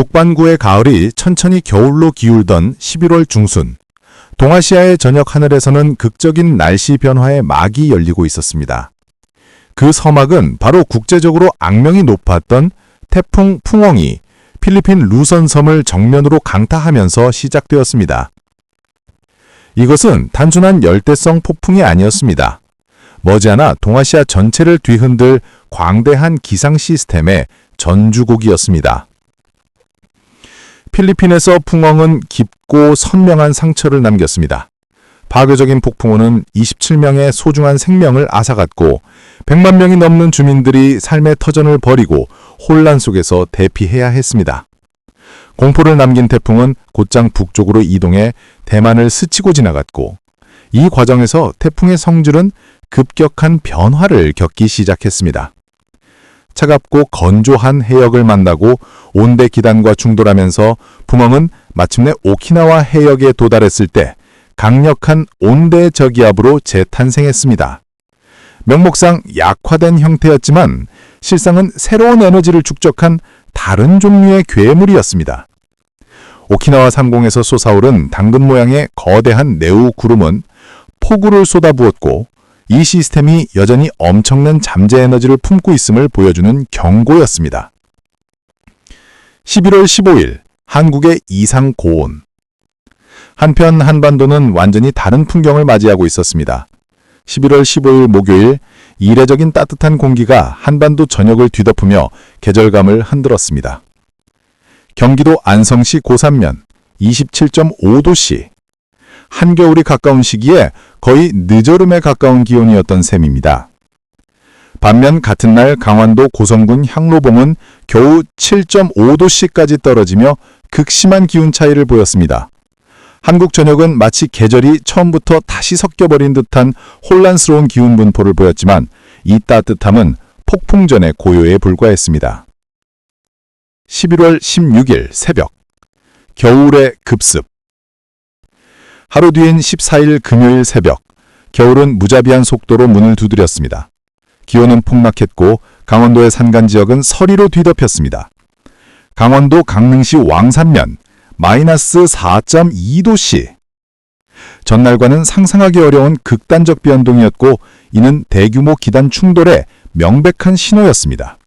북반구의 가을이 천천히 겨울로 기울던 11월 중순, 동아시아의 저녁 하늘에서는 극적인 날씨 변화의 막이 열리고 있었습니다. 그 서막은 바로 국제적으로 악명이 높았던 태풍 풍엉이 필리핀 루선 섬을 정면으로 강타하면서 시작되었습니다. 이것은 단순한 열대성 폭풍이 아니었습니다. 머지않아 동아시아 전체를 뒤흔들 광대한 기상 시스템의 전주곡이었습니다. 필리핀에서 풍엉은 깊고 선명한 상처를 남겼습니다. 파괴적인 폭풍우는 27명의 소중한 생명을 앗아갔고 100만 명이 넘는 주민들이 삶의 터전을 버리고 혼란 속에서 대피해야 했습니다. 공포를 남긴 태풍은 곧장 북쪽으로 이동해 대만을 스치고 지나갔고 이 과정에서 태풍의 성질은 급격한 변화를 겪기 시작했습니다. 차갑고 건조한 해역을 만나고 온대 기단과 충돌하면서 풍엉은 마침내 오키나와 해역에 도달했을 때 강력한 온대 저기압으로 재탄생했습니다. 명목상 약화된 형태였지만 실상은 새로운 에너지를 축적한 다른 종류의 괴물이었습니다. 오키나와 상공에서 솟아오른 당근 모양의 거대한 네오 구름은 폭우를 쏟아부었고 이 시스템이 여전히 엄청난 잠재 에너지를 품고 있음을 보여주는 경고였습니다. 11월 15일 한국의 이상 고온 한편 한반도는 완전히 다른 풍경을 맞이하고 있었습니다. 11월 15일 목요일 이례적인 따뜻한 공기가 한반도 전역을 뒤덮으며 계절감을 흔들었습니다. 경기도 안성시 고산면 27.5도씨 한겨울이 가까운 시기에 거의 늦여름에 가까운 기온이었던 셈입니다. 반면 같은 날 강원도 고성군 향로봉은 겨우 7.5도씨까지 떨어지며 극심한 기온 차이를 보였습니다. 한국 전역은 마치 계절이 처음부터 다시 섞여버린 듯한 혼란스러운 기온 분포를 보였지만 이 따뜻함은 폭풍전의 고요에 불과했습니다. 11월 16일 새벽 겨울의 급습 하루 뒤인 14일 금요일 새벽 겨울은 무자비한 속도로 문을 두드렸습니다. 기온은 폭락했고 강원도의 산간 지역은 서리로 뒤덮였습니다. 강원도 강릉시 왕산면 마이너스 4.2도씨 전날과는 상상하기 어려운 극단적 변동이었고 이는 대규모 기단 충돌의 명백한 신호였습니다.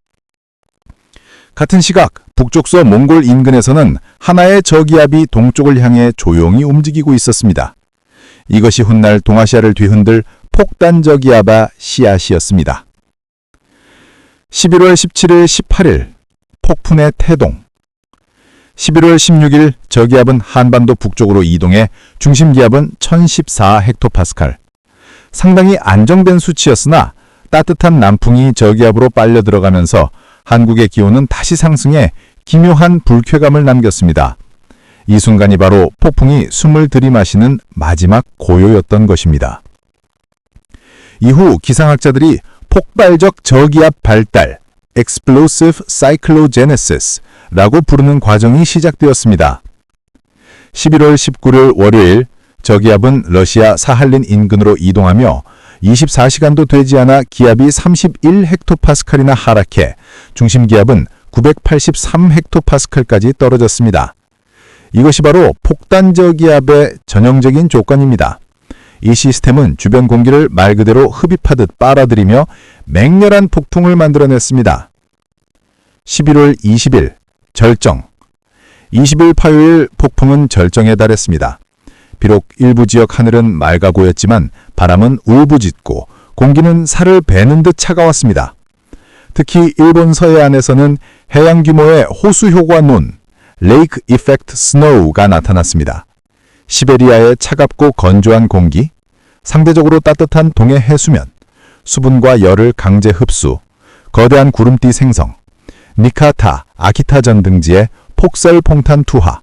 같은 시각 북쪽서 몽골 인근에서는 하나의 저기압이 동쪽을 향해 조용히 움직이고 있었습니다. 이것이 훗날 동아시아를 뒤흔들 폭단 저기압의 씨앗이었습니다. 11월 17일 18일 폭풍의 태동 11월 16일 저기압은 한반도 북쪽으로 이동해 중심기압은 1014 헥토파스칼. 상당히 안정된 수치였으나 따뜻한 남풍이 저기압으로 빨려 들어가면서 한국의 기온은 다시 상승해 기묘한 불쾌감을 남겼습니다. 이 순간이 바로 폭풍이 숨을 들이마시는 마지막 고요였던 것입니다. 이후 기상학자들이 폭발적 저기압 발달, explosive cyclogenesis 라고 부르는 과정이 시작되었습니다. 11월 19일 월요일 저기압은 러시아 사할린 인근으로 이동하며 24시간도 되지 않아 기압이 31 헥토파스칼이나 하락해 중심 기압은 983 헥토파스칼까지 떨어졌습니다. 이것이 바로 폭단저 기압의 전형적인 조건입니다. 이 시스템은 주변 공기를 말 그대로 흡입하듯 빨아들이며 맹렬한 폭풍을 만들어냈습니다. 11월 20일 절정 20일 화요일 폭풍은 절정에 달했습니다. 비록 일부 지역 하늘은 맑아고였지만 바람은 울부짖고 공기는 살을 베는 듯 차가웠습니다. 특히 일본 서해안에서는 해양 규모의 호수 효과 눈, 레이크 이펙트 스노우가 나타났습니다. 시베리아의 차갑고 건조한 공기, 상대적으로 따뜻한 동해 해수면, 수분과 열을 강제 흡수, 거대한 구름띠 생성, 니카타, 아키타전 등지의 폭설 폭탄 투하.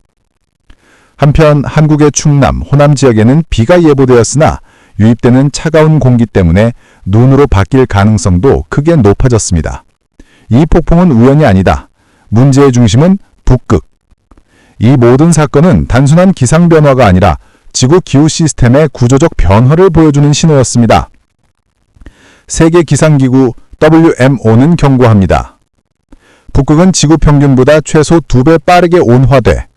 한편 한국의 충남, 호남 지역에는 비가 예보되었으나 유입되는 차가운 공기 때문에 눈으로 바뀔 가능성도 크게 높아졌습니다. 이 폭풍은 우연이 아니다. 문제의 중심은 북극. 이 모든 사건은 단순한 기상 변화가 아니라 지구 기후 시스템의 구조적 변화를 보여주는 신호였습니다. 세계 기상기구 WMO는 경고합니다. 북극은 지구 평균보다 최소 2배 빠르게 온화돼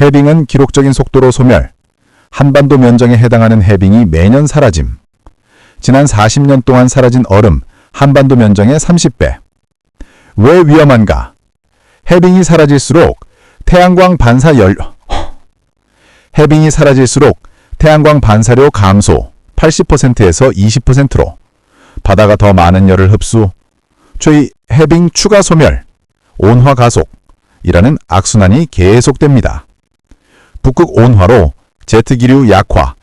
해빙은 기록적인 속도로 소멸, 한반도 면적에 해당하는 해빙이 매년 사라짐. 지난 40년 동안 사라진 얼음, 한반도 면적의 30배. 왜 위험한가? 해빙이 사라질수록 태양광 반사 열 해빙이 사라질수록 태양광 반사료 감소 80%에서 20%로 바다가 더 많은 열을 흡수, 초이 해빙 추가 소멸, 온화 가속이라는 악순환이 계속됩니다. 북극 온화로 제트기류 약화,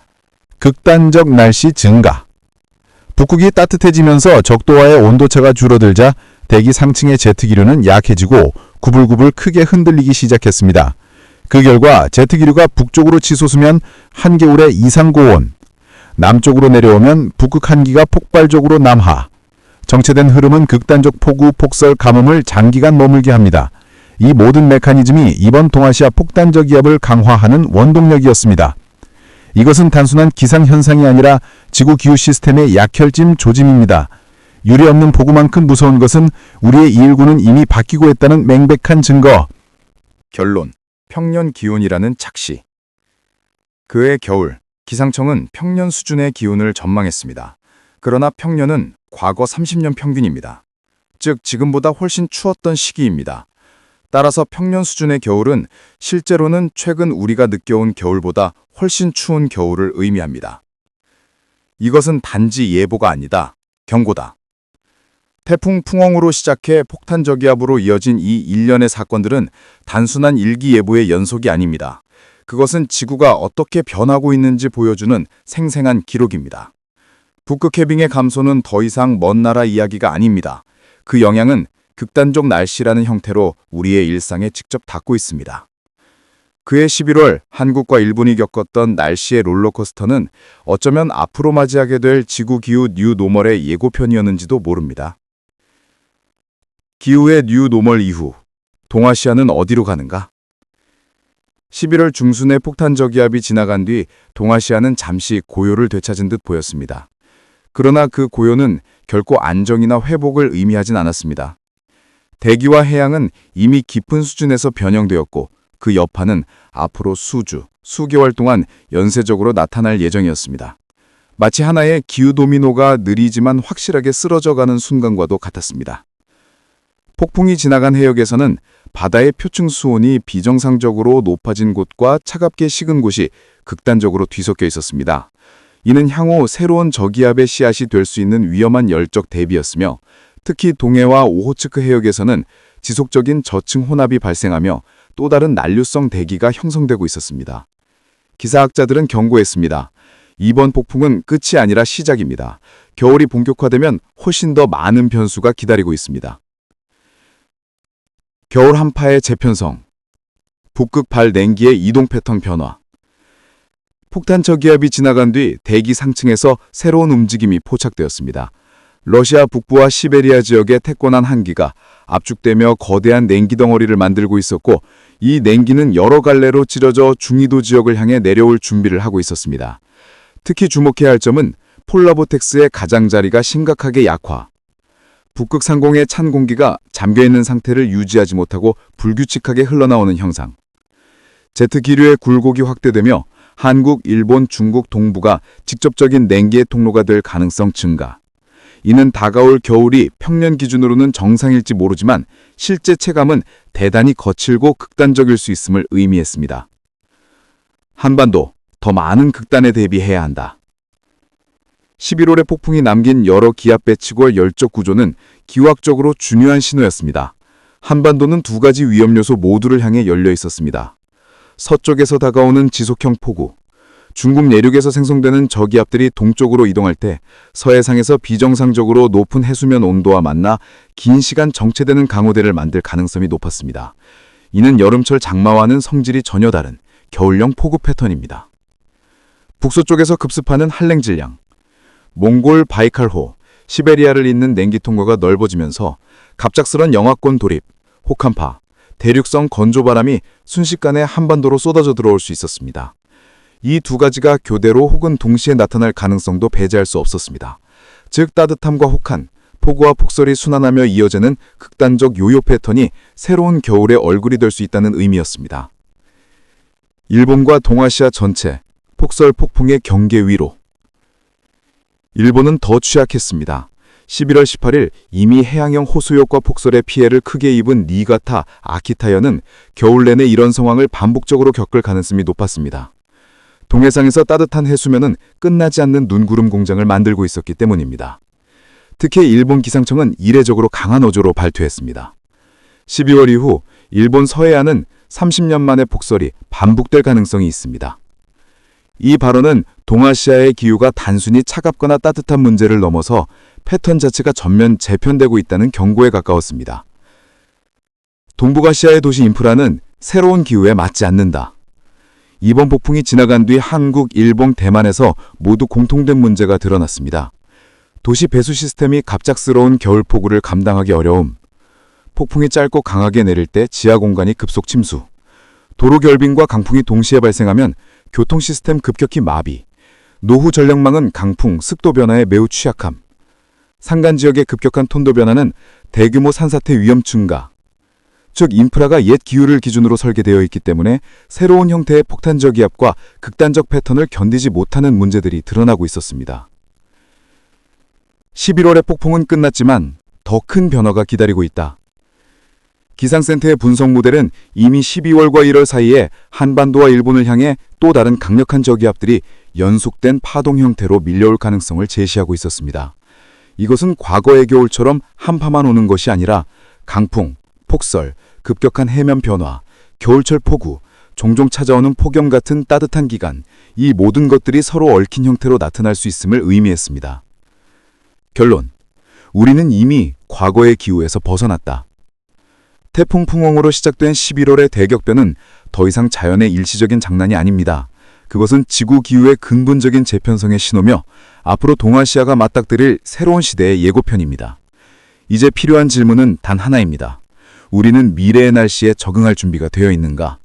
극단적 날씨 증가. 북극이 따뜻해지면서 적도와의 온도차가 줄어들자 대기 상층의 제트기류는 약해지고 구불구불 크게 흔들리기 시작했습니다. 그 결과 제트기류가 북쪽으로 치솟으면 한겨울에 이상 고온, 남쪽으로 내려오면 북극 한기가 폭발적으로 남하, 정체된 흐름은 극단적 폭우, 폭설, 가뭄을 장기간 머물게 합니다. 이 모든 메커니즘이 이번 동아시아 폭탄적 기압을 강화하는 원동력이었습니다. 이것은 단순한 기상현상이 아니라 지구 기후 시스템의 약혈짐 조짐입니다. 유례 없는 폭우만큼 무서운 것은 우리의 일구는 이미 바뀌고 있다는 맹백한 증거. 결론. 평년 기온이라는 착시. 그해 겨울, 기상청은 평년 수준의 기온을 전망했습니다. 그러나 평년은 과거 30년 평균입니다. 즉, 지금보다 훨씬 추웠던 시기입니다. 따라서 평년 수준의 겨울은 실제로는 최근 우리가 느껴온 겨울보다 훨씬 추운 겨울을 의미합니다. 이것은 단지 예보가 아니다. 경고다. 태풍 풍엉으로 시작해 폭탄 저기압으로 이어진 이 일련의 사건들은 단순한 일기예보의 연속이 아닙니다. 그것은 지구가 어떻게 변하고 있는지 보여주는 생생한 기록입니다. 북극 해빙의 감소는 더 이상 먼 나라 이야기가 아닙니다. 그 영향은 극단적 날씨라는 형태로 우리의 일상에 직접 닿고 있습니다. 그해 11월 한국과 일본이 겪었던 날씨의 롤러코스터는 어쩌면 앞으로 맞이하게 될 지구 기후 뉴 노멀의 예고편이었는지도 모릅니다. 기후의 뉴 노멀 이후 동아시아는 어디로 가는가? 11월 중순에 폭탄저기압이 지나간 뒤 동아시아는 잠시 고요를 되찾은 듯 보였습니다. 그러나 그 고요는 결코 안정이나 회복을 의미하진 않았습니다. 대기와 해양은 이미 깊은 수준에서 변형되었고 그 여파는 앞으로 수주, 수개월 동안 연쇄적으로 나타날 예정이었습니다. 마치 하나의 기후 도미노가 느리지만 확실하게 쓰러져가는 순간과도 같았습니다. 폭풍이 지나간 해역에서는 바다의 표층 수온이 비정상적으로 높아진 곳과 차갑게 식은 곳이 극단적으로 뒤섞여 있었습니다. 이는 향후 새로운 저기압의 씨앗이 될 수 있는 위험한 열적 대비였으며 특히 동해와 오호츠크 해역에서는 지속적인 저층 혼합이 발생하며 또 다른 난류성 대기가 형성되고 있었습니다. 기사학자들은 경고했습니다. 이번 폭풍은 끝이 아니라 시작입니다. 겨울이 본격화되면 훨씬 더 많은 변수가 기다리고 있습니다. 겨울 한파의 재편성 북극 발 냉기의 이동 패턴 변화 폭탄 저기압이 지나간 뒤 대기 상층에서 새로운 움직임이 포착되었습니다. 러시아 북부와 시베리아 지역의 태권한 한기가 압축되며 거대한 냉기 덩어리를 만들고 있었고 이 냉기는 여러 갈래로 찌러져 중위도 지역을 향해 내려올 준비를 하고 있었습니다. 특히 주목해야 할 점은 폴라보텍스의 가장자리가 심각하게 약화. 북극 상공의 찬 공기가 잠겨있는 상태를 유지하지 못하고 불규칙하게 흘러나오는 형상. 제트 기류의 굴곡이 확대되며 한국, 일본, 중국 동부가 직접적인 냉기의 통로가 될 가능성 증가. 이는 다가올 겨울이 평년 기준으로는 정상일지 모르지만 실제 체감은 대단히 거칠고 극단적일 수 있음을 의미했습니다. 한반도, 더 많은 극단에 대비해야 한다. 11월의 폭풍이 남긴 여러 기압 배치골 열적 구조는 기후학적으로 중요한 신호였습니다. 한반도는 두 가지 위험 요소 모두를 향해 열려 있었습니다. 서쪽에서 다가오는 지속형 폭우, 중국 내륙에서 생성되는 저기압들이 동쪽으로 이동할 때 서해상에서 비정상적으로 높은 해수면 온도와 만나 긴 시간 정체되는 강우대를 만들 가능성이 높았습니다. 이는 여름철 장마와는 성질이 전혀 다른 겨울형 폭우 패턴입니다. 북서쪽에서 급습하는 한랭 질량, 몽골 바이칼호, 시베리아를 잇는 냉기 통로가 넓어지면서 갑작스런 영하권 돌입, 혹한파, 대륙성 건조바람이 순식간에 한반도로 쏟아져 들어올 수 있었습니다. 이 두 가지가 교대로 혹은 동시에 나타날 가능성도 배제할 수 없었습니다. 즉 따뜻함과 혹한, 폭우와 폭설이 순환하며 이어지는 극단적 요요 패턴이 새로운 겨울의 얼굴이 될 수 있다는 의미였습니다. 일본과 동아시아 전체, 폭설 폭풍의 경계 위로. 일본은 더 취약했습니다. 11월 18일 이미 해양형 호수욕과 폭설의 피해를 크게 입은 니가타, 아키타현은 겨울 내내 이런 상황을 반복적으로 겪을 가능성이 높았습니다. 동해상에서 따뜻한 해수면은 끝나지 않는 눈구름 공장을 만들고 있었기 때문입니다. 특히 일본 기상청은 이례적으로 강한 어조로 발표했습니다. 12월 이후 일본 서해안은 30년 만에 폭설이 반복될 가능성이 있습니다. 이 발언은 동아시아의 기후가 단순히 차갑거나 따뜻한 문제를 넘어서 패턴 자체가 전면 재편되고 있다는 경고에 가까웠습니다. 동북아시아의 도시 인프라는 새로운 기후에 맞지 않는다. 이번 폭풍이 지나간 뒤 한국, 일본, 대만에서 모두 공통된 문제가 드러났습니다. 도시 배수 시스템이 갑작스러운 겨울 폭우를 감당하기 어려움, 폭풍이 짧고 강하게 내릴 때 지하 공간이 급속 침수, 도로 결빙과 강풍이 동시에 발생하면 교통 시스템 급격히 마비, 노후 전력망은 강풍, 습도 변화에 매우 취약함, 산간 지역의 급격한 톤도 변화는 대규모 산사태 위험 증가, 즉 인프라가 옛 기후를 기준으로 설계되어 있기 때문에 새로운 형태의 폭탄적 기압과 극단적 패턴을 견디지 못하는 문제들이 드러나고 있었습니다. 11월의 폭풍은 끝났지만 더 큰 변화가 기다리고 있다. 기상센터의 분석 모델은 이미 12월과 1월 사이에 한반도와 일본을 향해 또 다른 강력한 저기압들이 연속된 파동 형태로 밀려올 가능성을 제시하고 있었습니다. 이것은 과거의 겨울처럼 한파만 오는 것이 아니라 강풍, 폭설, 급격한 해면 변화, 겨울철 폭우, 종종 찾아오는 폭염 같은 따뜻한 기간, 이 모든 것들이 서로 얽힌 형태로 나타날 수 있음을 의미했습니다. 결론. 우리는 이미 과거의 기후에서 벗어났다. 태풍 풍홍으로 시작된 11월의 대격변은 더 이상 자연의 일시적인 장난이 아닙니다. 그것은 지구 기후의 근본적인 재편성의 신호며 앞으로 동아시아가 맞닥뜨릴 새로운 시대의 예고편입니다. 이제 필요한 질문은 단 하나입니다. 우리는 미래의 날씨에 적응할 준비가 되어 있는가?